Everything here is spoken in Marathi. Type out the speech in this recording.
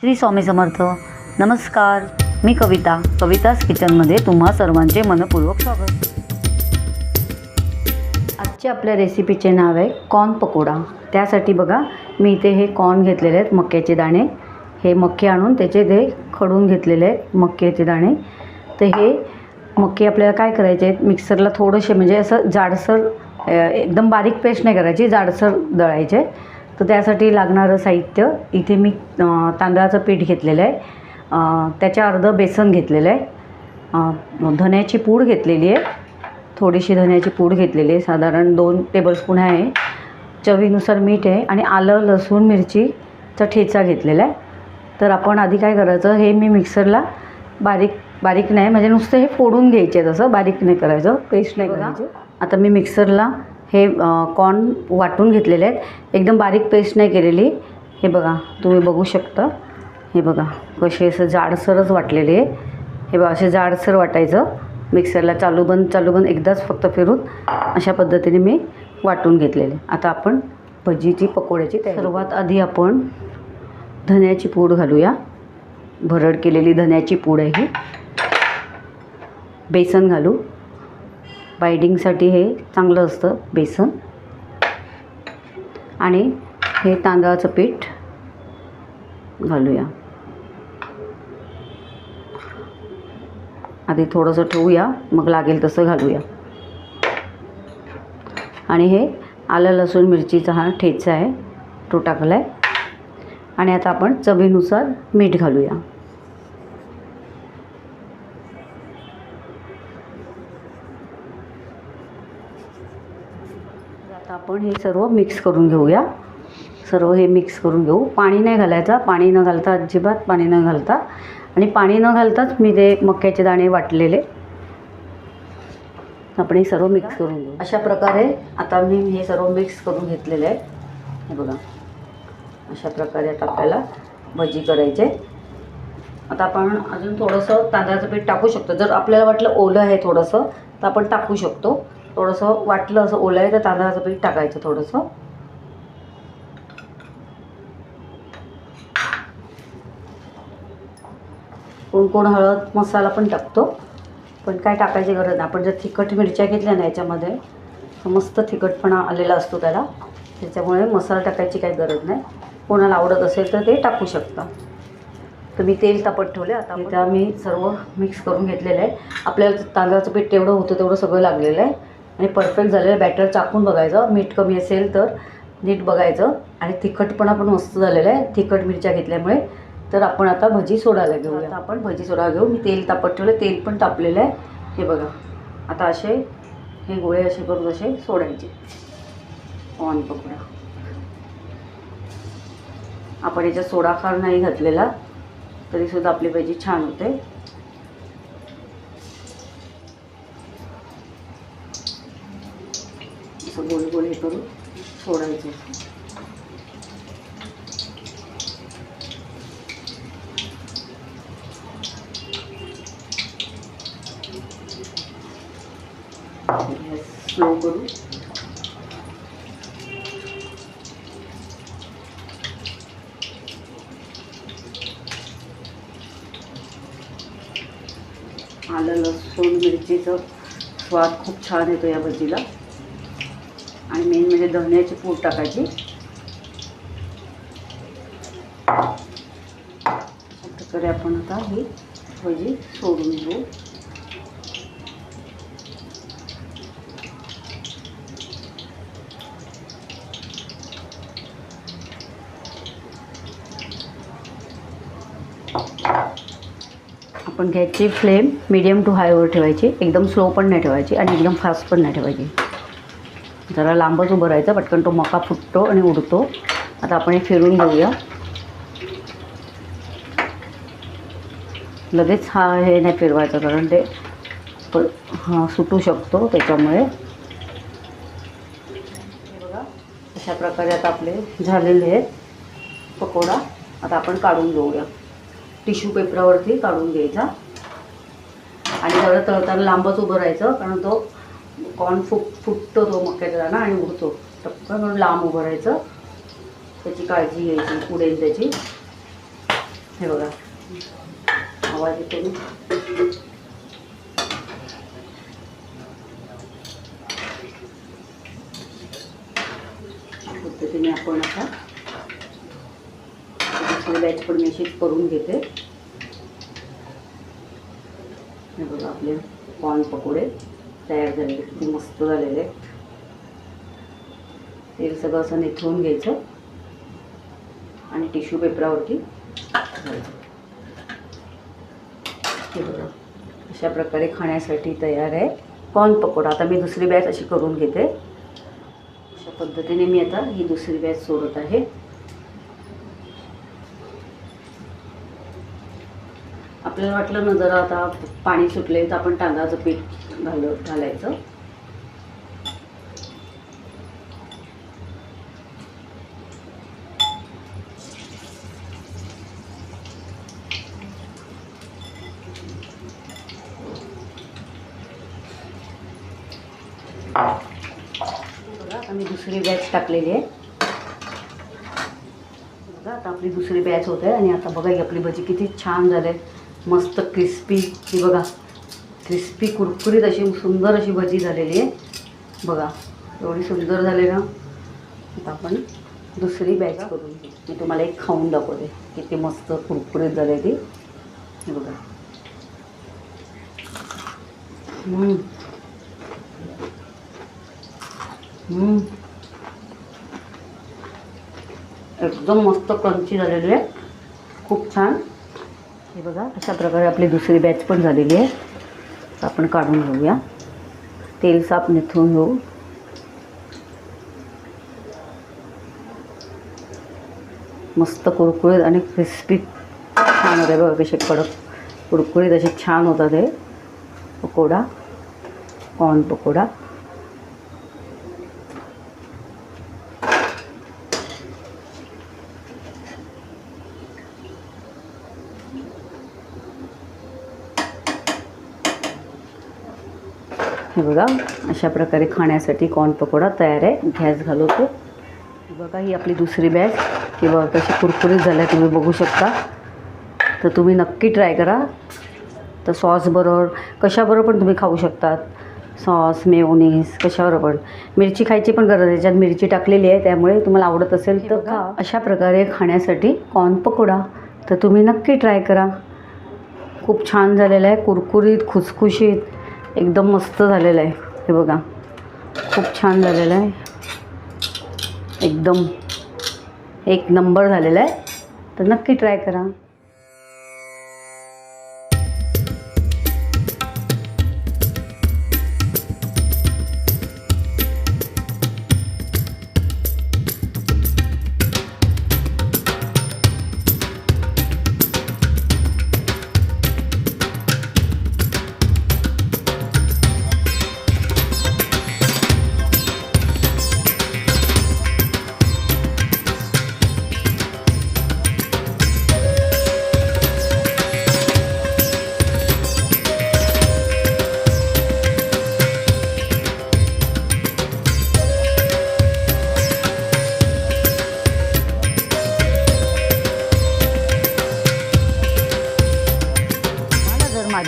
श्री स्वामी समर्थ. नमस्कार. मी कविता. कविताच किचनमध्ये तुम्हा सर्वांचे मनपूर्वक स्वागत. आजच्या आपल्या रेसिपीचे नाव आहे कॉर्न पकोडा. त्यासाठी बघा मी इथे हे कॉर्न घेतलेले आहेत मक्याचे दाणे. हे मक्के आणून त्याचे ते खडून घेतलेले आहेत मक्याचे दाणे. तर हे मक्के आपल्याला काय करायचे आहेत? मिक्सरला थोडेसे म्हणजे असं जाडसर एकदम बारीक पेस्ट नाही करायची जाडसर दळायचे. तर त्यासाठी लागणारं साहित्य इथे मी तांदळाचं पीठ घेतलेलं आहे. त्याच्या अर्धं बेसन घेतलेलं आहे. अ, धण्याची पूड घेतलेली आहे. थोडीशी धण्याची पूड घेतलेली आहे. साधारण दोन टेबलस्पून आहे. चवीनुसार मीठ आहे आणि आलं लसूण मिरचीचा ठेचा घेतलेला आहे. तर आपण आधी काय करायचं हे मी मिक्सरला बारीक बारीक नाही म्हणजे नुसतं हे फोडून घ्यायचे तसं बारीक नाही करायचं पेस्ट नाही करायची. आता मी मिक्सरला हे कॉर्न वाटून घेतलेले आहेत. एकदम बारीक पेस्ट नाही केलेली. हे बघा तुम्ही बघू शकता. हे बघा कसे असं जाडसरच वाटलेले आहे. हे बघा असे जाडसर वाटायचं. मिक्सरला चालू बंद चालू बंद एकदाच फक्त फिरून अशा पद्धतीने मी वाटून घेतलेले. आता आपण भजीची पकोड्याची सर्वात आधी आपण धन्याची पूड घालूया. भरड केलेली धन्याची पूड आहे ही. बेसन घालू. बायडिंगसाठी हे चांगलं असतं बेसन. आणि हे तांदळाचं पीठ घालूया. आधी थोडंसं ठेवूया मग लागेल तसं घालूया. आणि हे आलं लसूण मिरचीचा हा ठेचा आहे तो टाकला आहे आणि आता आपण चवीनुसार मीठ घालूया आता आपण हे सर्व मिक्स करून घेऊया. सर्व हे मिक्स करून घेऊ. पाणी नाही घालायचं. पाणी न घालता अजिबात पाणी न घालता. आणि पाणी न घालताच मी ते मक्याचे दाणे वाटलेले. आपण हे सर्व मिक्स करून घेऊ. अशा प्रकारे आता मी हे सर्व मिक्स करून घेतलेले आहे. हे बघा. अशा प्रकारे आता आपल्याला भजी करायचे. आता आपण अजून थोडंसं तांदळाचं पीठ टाकू शकतो. जर आपल्याला वाटलं ओलं आहे थोडंसं तर आपण टाकू शकतो. थोडंसं वाटलं असं ओलाय तर तांदळाचं पीठ टाकायचं थोडंसं. कोण कोण हळद मसाला पण टाकतो. पण काय टाकायची गरज नाही. आपण जर तिखट मिरच्या घेतल्या ना याच्यामध्ये तर मस्त तिखटपणा आलेला असतो त्याला. त्याच्यामुळे मसाला टाकायची काही गरज नाही. कोणाला आवडत असेल तर ते टाकू शकता. तर मी तेल तापत ठेवले. आता त्या मी सर्व मिक्स करून घेतलेलं आहे. आपल्याला तांदळाचं पीठ तेवढं होतं तेवढं सगळं लागलेलं आहे. आणि परफेक्ट झालेलं बॅटर चाकून बघायचं. मीठ कमी असेल तर नीट बघायचं. आणि तिखटपणा पण मस्त झालेला आहे. तिखट मिरच्या घेतल्यामुळे. तर आपण आता भजी सोडायला घेऊया. आता आपण भजी सोडा घेऊ. मी तेल तापत ठेवलं. तेल पण तापलेलं आहे. हे बघा. आता असे हे गोळे असे करून असे सोडायचे. ऑन पकडा. आपण याच्यात सोडा खार नाही घातलेला. तरीसुद्धा आपली भजी छान होते. असं गोल गोल हे करून सोडायचे स्लो करू आलं लसूण मिरचीचं स्वाद खूप छान येतो या भजीला आणि मेन म्हणजे धण्याची पूड टाकायची. अशा प्रकारे आपण आता ही भजी सोडून घेऊ आपण गॅसची फ्लेम मिडियम टू हायवर ठेवायची. एकदम स्लो पण नाही ठेवायची आणि एकदम फास्ट पण नाही ठेवायची. जरा लांबच उभं राहायचं. पटकन तो मका फुटतो आणि उडतो. आता आपण हे फिरून घेऊया. लगेच हा हे नाही फिरवायचं कारण ते हा सुटू शकतो त्याच्यामुळे. बघा अशा प्रकारे आता आपले झालेले आहेत पकोडा. आता आपण काढून घेऊया. टिश्यू पेपरावरती काढून घ्यायचा. आणि जरा तळताना लांबच उभं राहायचं कारण तो कॉर्न फुट फुटतो तो मक्याचा दाणा आणि उडतो. टपकन म्हणून लांब उभं राहायचं. त्याची काळजी घ्यायची उडेल त्याची. हे बघा. आवाज येतो मी पद्धतीने आपण आता दुसरी बॅच पण मी अशीच करून घेते. हे बघा आपले कॉर्न पकोडे. तयार झालेले किती मस्त झालेले आहेत. तेल सगळं असं निथळून घ्यायचं. आणि टिश्यू पेपरावरती घालायचं. अशा प्रकारे खाण्यासाठी तयार आहे. कॉर्न पकोडा आता मी दुसरी बॅच अशी करून घेते. अशा पद्धतीने मी आता ही दुसरी बॅच सोडत आहे. आपल्याला वाटलं ना जरा आता पाणी सुटले तर आपण तांदळाचं पीठ घाल घालायचं. बघा आता मी दुसरी बॅच टाकलेली आहे. बघा आता आपली दुसरी बॅच होत आहे आणि आता बघा ही आपली भजी किती छान झाले मस्त क्रिस्पी ही बघा क्रिस्पी कुरकुरीत अशी सुंदर अशी भजी झालेली आहे. बघा एवढी सुंदर झाली ना. आता आपण दुसरी बॅच करून घेऊ. मी तुम्हाला एक खाऊन दाखवते किती मस्त कुरकुरीत झाले ती. हे बघा. एकदम मस्त क्रंची झालेली आहे. खूप छान. हे बघा अशा प्रकारे आपली दुसरी बॅच पण झालेली आहे. आपण काढून घेऊया. तेल साफ निथून घेऊ. मस्त कुरकुरीत आणि क्रिस्पी छान होते बघा कसे कडक. कुरकुरीत असे छान होतात हे. पकोडा. कॉर्न पकोडा. हे बघा अशा प्रकारे खाण्यासाठी कॉर्न पकोडा तयार आहे. गॅस घालवतो. बघा ही आपली दुसरी बॅच किंवा कशी कुरकुरीत झाल्या तुम्ही बघू शकता. तर तुम्ही नक्की ट्राय करा. तर सॉसबरोबर कशाबरोबर पण तुम्ही खाऊ शकतात. सॉस मेयोनीज कशाबरोबर पण. मिरची खायची पण गरज आहे. त्याच्यात मिरची टाकलेली आहे त्यामुळे तुम्हाला आवडत असेल तर खा. अशा प्रकारे खाण्यासाठी कॉर्न पकोडा. तर तुम्ही नक्की ट्राय करा. खूप छान झालेलं आहे. कुरकुरीत खुसखुशीत. एकदम मस्त झालेलं आहे. हे बघा. खूप छान झालेलं आहे. एकदम एक नंबर झालेला आहे. तर नक्की ट्राय करा.